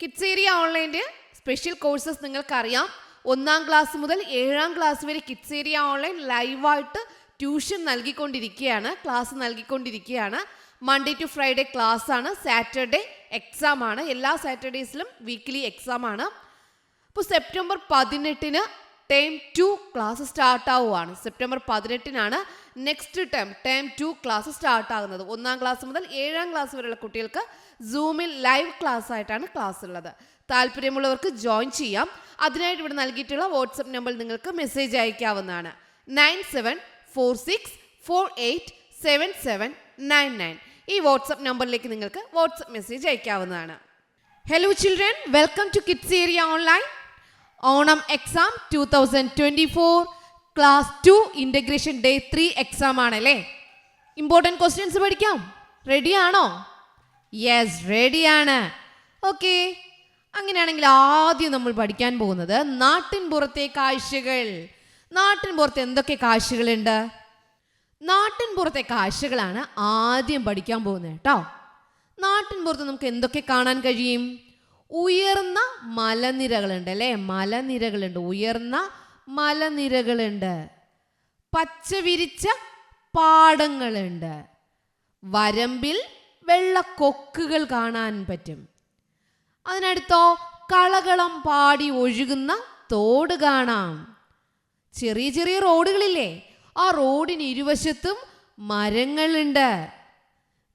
Kids area ഓൺലൈന്റെ special courses നിങ്ങൾക്കറിയാം. ഒന്നാം ക്ലാസ് മുതൽ ഏഴാം ക്ലാസ് വരെ കിഡ്സേരിയ ഓൺലൈൻ ലൈവായിട്ട് ട്യൂഷൻ നൽകിക്കൊണ്ടിരിക്കുകയാണ്. ക്ലാസ് നൽകിക്കൊണ്ടിരിക്കുകയാണ്. മൺഡേ ടു ഫ്രൈഡേ ക്ലാസ് ആണ്. സാറ്റർഡേ എക്സാം ആണ്. എല്ലാ സാറ്റർഡേസിലും വീക്ക്ലി എക്സാം ആണ്. അപ്പോൾ സെപ്റ്റംബർ പതിനെട്ടിന് ടേം ടു ക്ലാസ് സ്റ്റാർട്ട് ആവുകയാണ് September പതിനെട്ടിനാണ് next term term two class start ആകുന്നത്. ഒന്നാം ക്ലാസ് മുതൽ ഏഴാം ക്ലാസ് വരെയുള്ള കുട്ടികൾക്ക് സൂമിൽ ലൈവ് ക്ലാസ് ആയിട്ടാണ് ക്ലാസ് ഉള്ളത്. താല്പര്യമുള്ളവർക്ക് ജോയിൻ ചെയ്യാം. അതിനായിട്ട് ഇവിടെ നൽകിയിട്ടുള്ള വാട്സപ്പ് നമ്പറിൽ നിങ്ങൾക്ക് മെസ്സേജ് അയക്കാവുന്നതാണ്. Nine seven four six four eight seven seven nine nine ഈ വാട്സപ്പ് നമ്പറിലേക്ക് നിങ്ങൾക്ക് വാട്സപ്പ് മെസ്സേജ് അയക്കാവുന്നതാണ്. Hello children welcome to kids area online Onam exam two thousand twenty four class two integration day three exam ആണല്ലേ? Important questions പഠിക്കാം. റെഡിയാണോ yes റെഡിയാണ് okay അങ്ങനെയാണെങ്കിൽ ആദ്യം നമ്മൾ പഠിക്കാൻ പോകുന്നത് നാട്ടിൻ പുറത്തെ കാഴ്ചകൾ. നാട്ടിൻ പുറത്ത് എന്തൊക്കെ കാഴ്ചകളുണ്ട്? നാട്ടിൻ പുറത്തെ കാഴ്ചകളാണ് ആദ്യം പഠിക്കാൻ പോകുന്നത് കേട്ടോ. നാട്ടിൻ പുറത്ത് നമുക്ക് എന്തൊക്കെ കാണാൻ കഴിയും? ഉയർന്ന മലനിരകളുണ്ട് അല്ലേ? മലനിരകളുണ്ട്. ഉയർന്ന മലനിരകളുണ്ട്. പച്ചവിരിച്ച പാടങ്ങളുണ്ട്. വരമ്പിൽ വെള്ളക്കൊക്കുകൾ കാണാൻ പറ്റും. അതിനടുത്തോ കളകളം പാടി ഒഴുകുന്ന തോട് കാണാം. ചെറിയ ചെറിയ റോഡുകളില്ലേ? ആ റോഡിന് ഇരുവശത്തും മരങ്ങളുണ്ട്.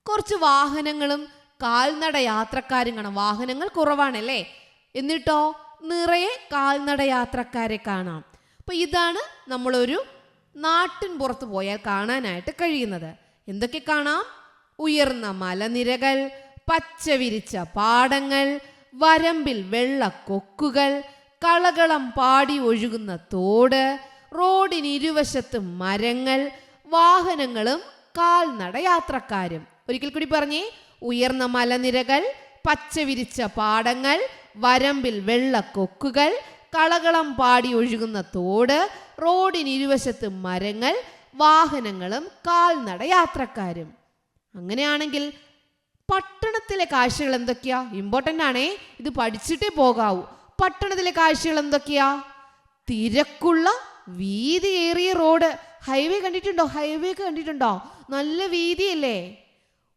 കുറച്ച് വാഹനങ്ങളും കാൽനട യാത്രക്കാരും കാണാം. വാഹനങ്ങൾ കുറവാണല്ലേ? എന്നിട്ടോ നിറയെ കാൽനട യാത്രക്കാരെ കാണാം. അപ്പൊ ഇതാണ് നമ്മളൊരു നാട്ടിൻ പുറത്ത് പോയാൽ കാണാനായിട്ട് കഴിയുന്നത്. എന്തൊക്കെ കാണാം? ഉയർന്ന മലനിരകൾ പച്ചവിരിച്ച പാടങ്ങൾ വരമ്പിൽ വെള്ള കൊക്കുകൾ കളകളം പാടി ഒഴുകുന്ന തോട് റോഡിന് ഇരുവശത്തും മരങ്ങൾ വാഹനങ്ങളും കാൽനടയാത്രക്കാരും ഒരിക്കൽ കൂടി പറഞ്ഞേ ഉയർന്ന മലനിരകൾ പച്ചവിരിച്ച പാടങ്ങൾ വരമ്പിൽ വെള്ള കൊക്കുകൾ കളകളം പാടി ഒഴുകുന്ന തോട് റോഡിന് ഇരുവശത്തും മരങ്ങൾ വാഹനങ്ങളും കാൽനട യാത്രക്കാരും അങ്ങനെയാണെങ്കിൽ പട്ടണത്തിലെ കാഴ്ചകൾ എന്തൊക്കെയാ? ഇമ്പോർട്ടന്റ് ആണേ. ഇത് പഠിച്ചിട്ടേ പോകാവൂ. പട്ടണത്തിലെ കാഴ്ചകൾ എന്തൊക്കെയാ? തിരക്കുള്ള വീതിയേറിയ റോഡ്. ഹൈവേ കണ്ടിട്ടുണ്ടോ? ഹൈവേ ഒക്കെ കണ്ടിട്ടുണ്ടോ? നല്ല വീതിയല്ലേ?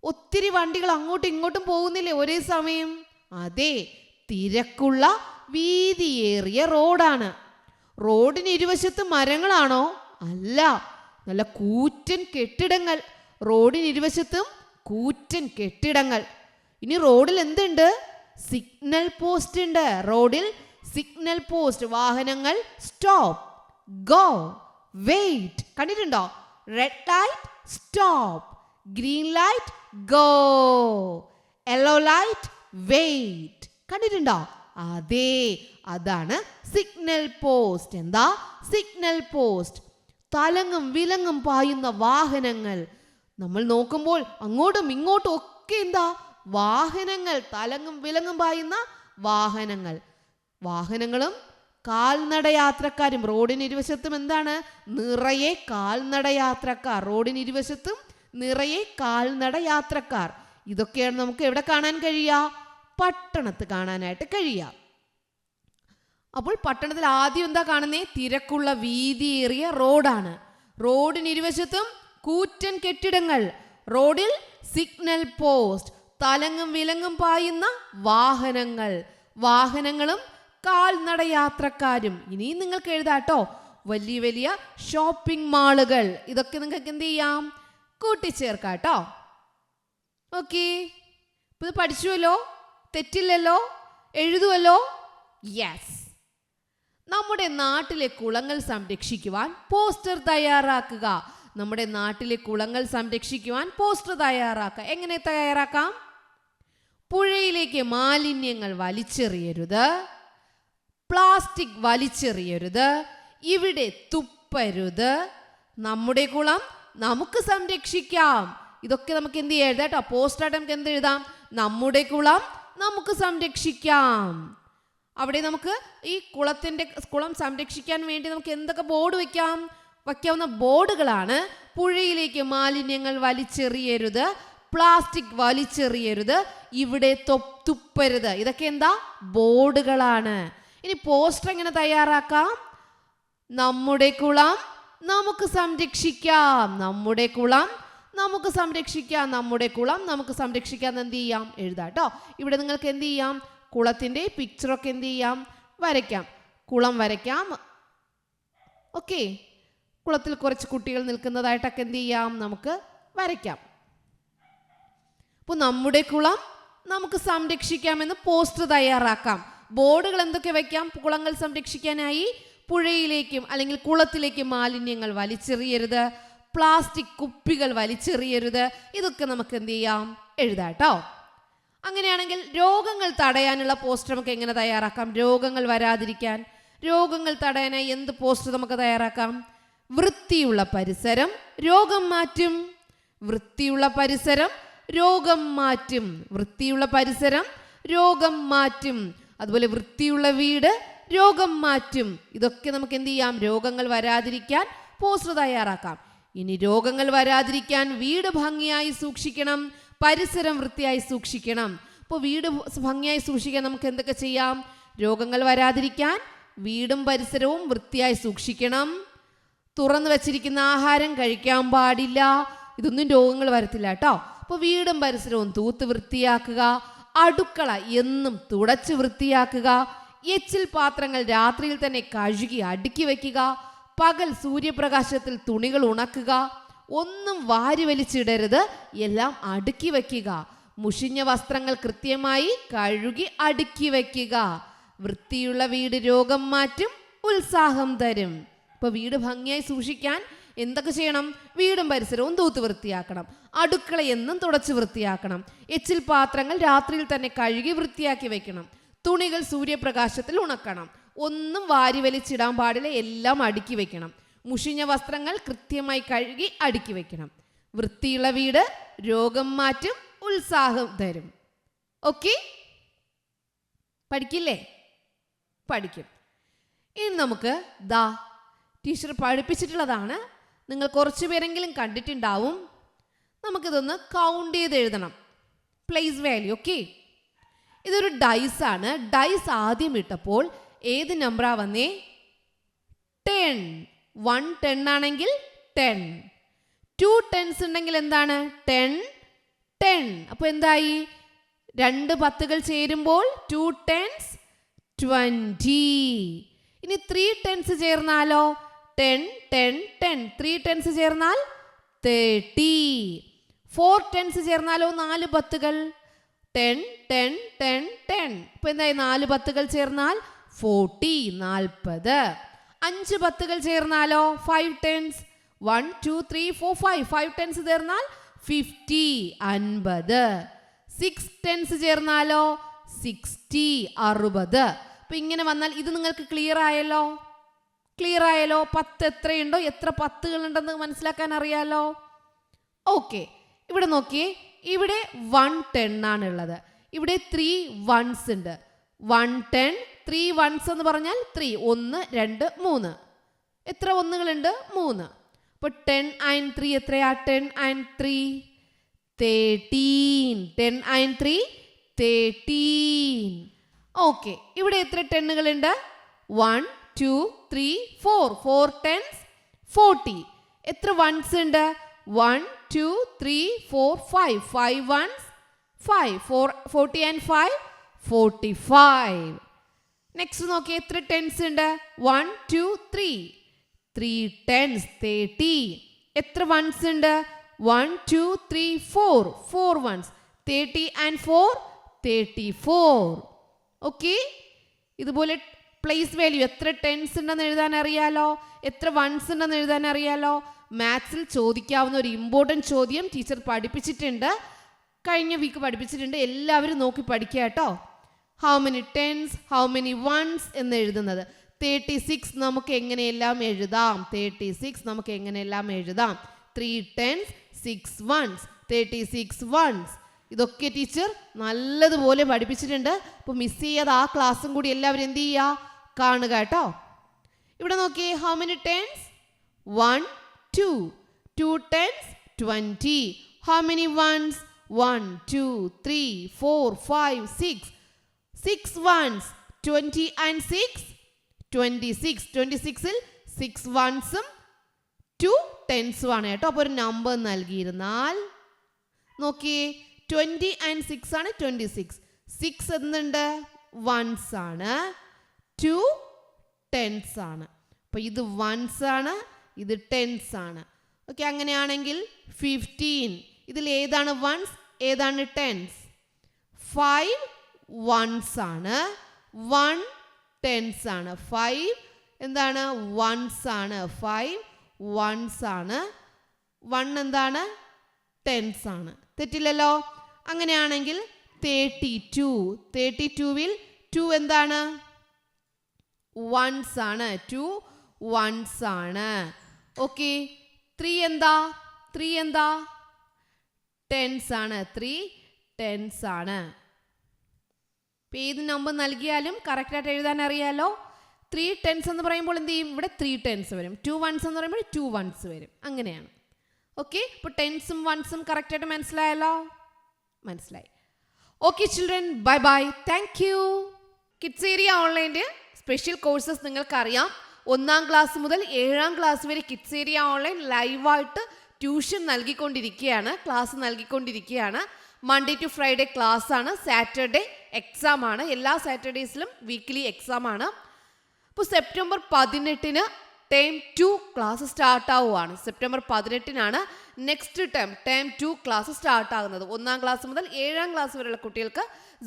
ഒത്തിരി വണ്ടികൾ അങ്ങോട്ടും ഇങ്ങോട്ടും പോകുന്നില്ലേ ഒരേ സമയം? അതെ തിരക്കുള്ള വീതിയേറിയ റോഡാണ്. റോഡിന് ഇരുവശത്ത് മരങ്ങളാണോ? അല്ല നല്ല കൂറ്റൻ കെട്ടിടങ്ങൾ. റോഡിന് ഇരുവശത്തും കൂറ്റൻ കെട്ടിടങ്ങൾ. ഇനി റോഡിൽ എന്തുണ്ട്? സിഗ്നൽ പോസ്റ്റ് ഉണ്ട്. റോഡിൽ സിഗ്നൽ പോസ്റ്റ് വാഹനങ്ങൾ സ്റ്റോപ്പ് ഗോ വെയിറ്റ് കണ്ടിട്ടുണ്ടോ? Red light stop green light go yellow light wait കണ്ടിട്ടുണ്ടോ? അതെ അതാണ് സിഗ്നൽ പോസ്റ്റ് എന്താ? സിഗ്നൽ പോസ്റ്റ് തലങ്ങും വിലങ്ങും പായുന്ന വാഹനങ്ങൾ. നമ്മൾ നോക്കുമ്പോൾ അങ്ങോട്ടും ഇങ്ങോട്ടും ഒക്കെ എന്താ? വാഹനങ്ങൾ തലങ്ങും വിലങ്ങും പായുന്ന വാഹനങ്ങൾ. വാഹനങ്ങളും കാൽനടയാത്രക്കാരും. റോഡിന് ഇരുവശത്തും എന്താണ്? നിറയെ കാൽനടയാത്രക്കാർ. റോഡിന് ഇരുവശത്തും നിറയെ കാൽനട യാത്രക്കാർ ഇതൊക്കെയാണ് നമുക്ക് എവിടെ കാണാൻ കഴിയുക? പട്ടണത്ത് കാണാനായിട്ട് കഴിയുക. അപ്പോൾ പട്ടണത്തിൽ ആദ്യം എന്താ കാണുന്നേ? തിരക്കുള്ള വീതിയേറിയ റോഡാണ്. റോഡിന് ഇരുവശത്തും കൂറ്റൻ കെട്ടിടങ്ങൾ. റോഡിൽ സിഗ്നൽ പോസ്റ്റ്. തലങ്ങും വിലങ്ങും പായുന്ന വാഹനങ്ങൾ. വാഹനങ്ങളും കാൽനടയാത്രക്കാരും. ഇനിയും നിങ്ങൾക്ക് എഴുതാട്ടോ. വലിയ വലിയ ഷോപ്പിംഗ് മാളുകൾ. ഇതൊക്കെ നിങ്ങൾക്ക് എന്ത് ചെയ്യാം? കൂട്ടിച്ചേർക്കാട്ടോ. ഓക്കെ. ഇത് പഠിച്ചുവല്ലോ? തെറ്റില്ലല്ലോ? എഴുതുവല്ലോ? യെസ്. നമ്മുടെ നാട്ടിലെ കുളങ്ങൾ സംരക്ഷിക്കുവാൻ പോസ്റ്റർ തയ്യാറാക്കുക. നമ്മുടെ നാട്ടിലെ കുളങ്ങൾ സംരക്ഷിക്കുവാൻ പോസ്റ്റർ തയ്യാറാക്കുക. എങ്ങനെ തയ്യാറാക്കാം? പുഴയിലേക്ക് മാലിന്യങ്ങൾ വലിച്ചെറിയരുത്. പ്ലാസ്റ്റിക് വലിച്ചെറിയരുത്. ഇവിടെ തുപ്പരുത്. നമ്മുടെ കുളം നമുക്ക് സംരക്ഷിക്കാം. ഇതൊക്കെ നമുക്ക് എന്ത് ചെയ്യാം കേട്ടോ പോസ്റ്റായിട്ട് നമുക്ക് എന്ത് എഴുതാം? നമ്മുടെ കുളം നമുക്ക് സംരക്ഷിക്കാം. അവിടെ നമുക്ക് ഈ കുളത്തിന്റെ കുളം സംരക്ഷിക്കാൻ വേണ്ടി നമുക്ക് എന്തൊക്കെ ബോർഡ് വെക്കാം? വയ്ക്കാവുന്ന ബോർഡുകളാണ്. പുഴയിലേക്ക് മാലിന്യങ്ങൾ വലിച്ചെറിയരുത്. പ്ലാസ്റ്റിക് വലിച്ചെറിയരുത്. ഇവിടെ തുപ്പരുത്. ഇതൊക്കെ എന്താ? ബോർഡുകളാണ്. ഇനി പോസ്റ്റർ എങ്ങനെ തയ്യാറാക്കാം? നമ്മുടെ കുളം നമുക്ക് സംരക്ഷിക്കാം. നമ്മുടെ കുളം നമുക്ക് സംരക്ഷിക്കാം. നമ്മുടെ കുളം നമുക്ക് സംരക്ഷിക്കാം എന്ത് ചെയ്യാം? എഴുതാം കേട്ടോ. ഇവിടെ നിങ്ങൾക്ക് എന്ത് ചെയ്യാം? കുളത്തിന്റെ പിക്ചറൊക്കെ എന്ത് ചെയ്യാം? വരയ്ക്കാം. കുളം വരയ്ക്കാം. ഓക്കെ കുളത്തിൽ കുറച്ച് കുട്ടികൾ നിൽക്കുന്നതായിട്ടൊക്കെ എന്ത് ചെയ്യാം? നമുക്ക് വരയ്ക്കാം. അപ്പോൾ നമ്മുടെ കുളം നമുക്ക് സംരക്ഷിക്കാമെന്ന് പോസ്റ്റർ തയ്യാറാക്കാം. ബോർഡുകൾ എന്തൊക്കെ വെക്കാം? കുളങ്ങൾ സംരക്ഷിക്കാനായി പുഴയിലേക്കും അല്ലെങ്കിൽ കുളത്തിലേക്കും മാലിന്യങ്ങൾ വലിച്ചെറിയരുത്. പ്ലാസ്റ്റിക് കുപ്പികൾ വലിച്ചെറിയരുത്. ഇതൊക്കെ നമുക്ക് എന്ത് ചെയ്യാം? എഴുതാട്ടോ അങ്ങനെയാണെങ്കിൽ രോഗങ്ങൾ തടയാനുള്ള പോസ്റ്റർ നമുക്ക് എങ്ങനെ തയ്യാറാക്കാം? രോഗങ്ങൾ വരാതിരിക്കാൻ. രോഗങ്ങൾ തടയാനായി എന്ത് പോസ്റ്റർ നമുക്ക് തയ്യാറാക്കാം? വൃത്തിയുള്ള പരിസരം രോഗം മാറ്റും. വൃത്തിയുള്ള പരിസരം രോഗം മാറ്റും. വൃത്തിയുള്ള പരിസരം രോഗം മാറ്റും. അതുപോലെ വൃത്തിയുള്ള വീട് രോഗം മാറ്റും. ഇതൊക്കെ നമുക്ക് എന്ത് ചെയ്യാം? രോഗങ്ങൾ വരാതിരിക്കാൻ പോസ്റ്റർ തയ്യാറാക്കാം. ഇനി രോഗങ്ങൾ വരാതിരിക്കാൻ വീട് ഭംഗിയായി സൂക്ഷിക്കണം. പരിസരം വൃത്തിയായി സൂക്ഷിക്കണം. അപ്പോൾ വീട് ഭംഗിയായി സൂക്ഷിക്കാൻ നമുക്ക് എന്തൊക്കെ ചെയ്യാം? രോഗങ്ങൾ വരാതിരിക്കാൻ വീടും പരിസരവും വൃത്തിയായി സൂക്ഷിക്കണം. തുറന്നു വെച്ചിരിക്കുന്ന ആഹാരം കഴിക്കാൻ പാടില്ല. ഇതൊന്നും രോഗങ്ങൾ വരത്തില്ല കേട്ടോ. അപ്പോൾ വീടും പരിസരവും തൂത്ത് വൃത്തിയാക്കുക അടുക്കള എന്നും തുടച്ച് വൃത്തിയാക്കുക എച്ചിൽ പാത്രങ്ങൾ രാത്രിയിൽ തന്നെ കഴുകി അടുക്കി വയ്ക്കുക പകൽ സൂര്യപ്രകാശത്തിൽ തുണികൾ ഉണക്കുക ഒന്നും വാരി വലിച്ചിടരുത് എല്ലാം അടുക്കി വയ്ക്കുക മുഷിഞ്ഞ വസ്ത്രങ്ങൾ കൃത്യമായി കഴുകി അടുക്കി വയ്ക്കുക വൃത്തിയുള്ള വീട് രോഗം മാറ്റും ഉത്സാഹം തരും. ഇപ്പൊ വീട് ഭംഗിയായി സൂക്ഷിക്കാൻ എന്തൊക്കെ ചെയ്യണം? വീടും പരിസരവും തൂത്ത് വൃത്തിയാക്കണം. അടുക്കള എന്നും തുടച്ച് വൃത്തിയാക്കണം. എച്ചിൽ പാത്രങ്ങൾ രാത്രിയിൽ തന്നെ കഴുകി വൃത്തിയാക്കി വെക്കണം. തുണികൾ സൂര്യപ്രകാശത്തിൽ ഉണക്കണം. ഒന്നും വാരി വലിച്ചിടാൻ പാടില്ല എല്ലാം അടുക്കി വെക്കണം. മുഷിഞ്ഞ വസ്ത്രങ്ങൾ കൃത്യമായി കഴുകി അടുക്കി വെക്കണം. വൃത്തിയുള്ള വീട് രോഗം മാറ്റും ഉത്സാഹം തരും. ഓക്കെ? പഠിക്കില്ലേ? പഠിക്കും. ഇനി നമുക്ക് ദാ ടീച്ചർ പഠിപ്പിച്ചിട്ടുള്ളതാണ്. നിങ്ങൾ കുറച്ച് പേരെങ്കിലും കണ്ടിട്ടുണ്ടാവും. നമുക്കിതൊന്ന് കൗണ്ട് ചെയ്ത് എഴുതണം പ്ലേസ് വാല്യൂ ഓക്കെ ഇതൊരു ഡൈസ് ആണ്. ഡൈസ് ആദ്യം ഇട്ടപ്പോൾ ഏത് നമ്പറാ വന്നേ? ടെൻ വൺ ടെൻ ആണെങ്കിൽ ടെൻ ടു ടെൻസ് ഉണ്ടെങ്കിൽ എന്താണ്? ടെൻ ടെൻ അപ്പോൾ എന്തായി? രണ്ട് പത്തുകൾ ചേരുമ്പോൾ ടു ടെൻസ് ട്വന്റി ഇനി three tens ചേർന്നാലോ? Ten ten ten three tens ചേർന്നാൽ തേർട്ടി ഫോർ ടെൻസ് ചേർന്നാലോ നാല് പത്തുകൾ? ടെൻ ടെൻ ടെൻ ടെൻ ഇപ്പൊ എന്തായി? നാല് പത്തുകൾ ചേർന്നാൽ ഫോർട്ടി നാൽപ്പത്. അഞ്ച് പത്തുകൾ ചേർന്നാലോ five tens one two three four five five tens ചേർന്നാൽ ഫിഫ്റ്റി അൻപത്. സിക്സ് ടെൻസ് ചേർന്നാലോ സിക്സ്റ്റി അറുപത്. അപ്പൊ ഇങ്ങനെ വന്നാൽ ഇത് നിങ്ങൾക്ക് ക്ലിയർ ആയല്ലോ? ക്ലിയർ ആയാലോ? പത്ത് എത്രയുണ്ടോ? എത്ര പത്തുകൾ ഉണ്ടെന്ന് മനസ്സിലാക്കാൻ അറിയാലോ? ഓക്കെ ഇവിടെ നോക്കിയേ. ഇവിടെ വൺ ടെൻ ആണ് ഉള്ളത്. ഇവിടെ ത്രീ വൺസ് ഉണ്ട്. വൺ ടെൻ ത്രീ വൺസ് എന്ന് പറഞ്ഞാൽ ത്രീ ഒന്ന് രണ്ട് മൂന്ന്. എത്ര ഒന്നുകളുണ്ട്? മൂന്ന്. അപ്പോൾ ടെൻ ആൻഡ് ത്രീ എത്രയാ? Ten and three thirteen ten and three thirteen okay ഇവിടെ എത്ര ടെണ്ണുകളുണ്ട് one two three four four tens forty എത്ര വൺസ് ഉണ്ട്? One two three four five five ones five four forty and five forty five next നോക്കി എത്ര tens ഉണ്ട്? One two three three tens thirty എത്ര ones ഉണ്ട്? One two three four four ones thirty and four thirty four okay ഇതുപോലെ place value എത്ര tens ഉണ്ടെന്ന് എഴുതാൻ അറിയാലോ? എത്ര വൺസ് ഉണ്ടെന്ന് എഴുതാൻ അറിയാലോ? മാത്സിൽ ചോദിക്കാവുന്ന ഒരു ഇമ്പോർട്ടന്റ് ചോദ്യം ടീച്ചർ പഠിപ്പിച്ചിട്ടുണ്ട്. കഴിഞ്ഞ വീക്ക് പഠിപ്പിച്ചിട്ടുണ്ട്. എല്ലാവരും നോക്കി പഠിക്കുക കേട്ടോ. How many tens how many ones എന്ന് എഴുതുന്നത്. തേർട്ടി സിക്സ് നമുക്ക് എങ്ങനെയെല്ലാം എഴുതാം? തേർട്ടി സിക്സ് നമുക്ക് എങ്ങനെയെല്ലാം എഴുതാം? Three tens six ones thirty six ones ഇതൊക്കെ ടീച്ചർ നല്ലതുപോലെ പഠിപ്പിച്ചിട്ടുണ്ട്. അപ്പോൾ മിസ് ചെയ്യാതെ ആ ക്ലാസ്സും കൂടി എല്ലാവരും എന്ത് ചെയ്യുക കാണുക കേട്ടോ. ഇവിടെ നോക്കിയേ how many tens one two two tens twenty how many ones one two three four five six six ones twenty and six twenty six twenty സിക്സിൽ സിക്സ് വൺസും ടു ടെൻസും ആണ് കേട്ടോ. അപ്പോൾ ഒരു നമ്പർ നൽകിയിരുന്നാൽ. നോക്കിയേ ട്വന്റി ആൻഡ് സിക്സ് ആണ് ട്വന്റി സിക്സ് സിക്സ് എന്തുണ്ട്? വൺസ് ആണ്. ടു ടെൻസ് ആണ്. അപ്പോൾ ഇത് വൺസ് ആണ് ഇത് ടെൻസ് ആണ്. ഓക്കെ അങ്ങനെയാണെങ്കിൽ ഫിഫ്റ്റീൻ ഇതിൽ ഏതാണ് വൺസ് ഏതാണ് ടെൻസ് ഫൈവ് വൺസ് ആണ്. വൺ ടെൻസ് ആണ്. ഫൈവ് എന്താണ്? വൺസ് ആണ്. ഫൈവ് വൺസ് ആണ്. വൺ എന്താണ്? ടെൻസ് ആണ്. തെറ്റില്ലല്ലോ? അങ്ങനെയാണെങ്കിൽ തേർട്ടി ടു തേർട്ടി ടുവിൽ ടു എന്താണ്? വൺസ് ആണ്. ടു വൺസ് ആണ്. ഓക്കെ ത്രീ എന്താ? ത്രീ എന്താ? ടെൻസ് ആണ്. ത്രീ ടെൻസ് ആണ്. ഇപ്പം ഏത് നമ്പർ നൽകിയാലും കറക്റ്റായിട്ട് എഴുതാൻ അറിയാലോ. ത്രീ ടെൻസ് എന്ന് പറയുമ്പോൾ എന്ത് ചെയ്യും? ഇവിടെ ത്രീ ടെൻസ് വരും. ടു വൺസ് എന്ന് പറയുമ്പോൾ ടു വൺസ് വരും. അങ്ങനെയാണ്. ഓക്കെ ഇപ്പോൾ ടെൻസും വൺസും കറക്റ്റായിട്ട് മനസ്സിലായല്ലോ? മനസ്സിലായി. Okay children bye bye thank you kids area ഓൺലൈന്റെ special courses നിങ്ങൾക്കറിയാം. ഒന്നാം ക്ലാസ് മുതൽ ഏഴാം ക്ലാസ് വരെ കിഡ്സ് ഏരിയ ഓൺലൈൻ ലൈവായിട്ട് ട്യൂഷൻ നൽകിക്കൊണ്ടിരിക്കുകയാണ്. ക്ലാസ് നൽകിക്കൊണ്ടിരിക്കുകയാണ്. മൺഡേ ടു ഫ്രൈഡേ ക്ലാസ് ആണ്. സാറ്റർഡേ എക്സാം ആണ്. എല്ലാ സാറ്റർഡേസിലും വീക്ക്ലി എക്സാം ആണ്. അപ്പോൾ സെപ്റ്റംബർ പതിനെട്ടിന് ടേം ടു ക്ലാസ് സ്റ്റാർട്ട് ആവുകയാണ് September പതിനെട്ടിനാണ് next term term two class start ആകുന്നത്. ഒന്നാം ക്ലാസ് മുതൽ ഏഴാം ക്ലാസ് വരെയുള്ള കുട്ടികൾക്ക്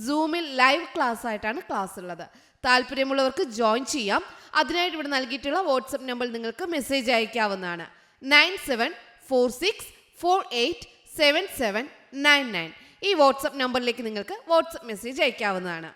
സൂമിൽ ലൈവ് ക്ലാസ് ആയിട്ടാണ് ക്ലാസ് ഉള്ളത്. താല്പര്യമുള്ളവർക്ക് ജോയിൻ ചെയ്യാം. അതിനായിട്ട് ഇവിടെ നൽകിയിട്ടുള്ള വാട്സപ്പ് നമ്പർ നിങ്ങൾക്ക് മെസ്സേജ് അയക്കാവുന്നതാണ്. Nine seven four six four eight seven seven nine nine ഈ വാട്സപ്പ് നമ്പറിലേക്ക് നിങ്ങൾക്ക് വാട്സപ്പ് മെസ്സേജ് അയക്കാവുന്നതാണ്.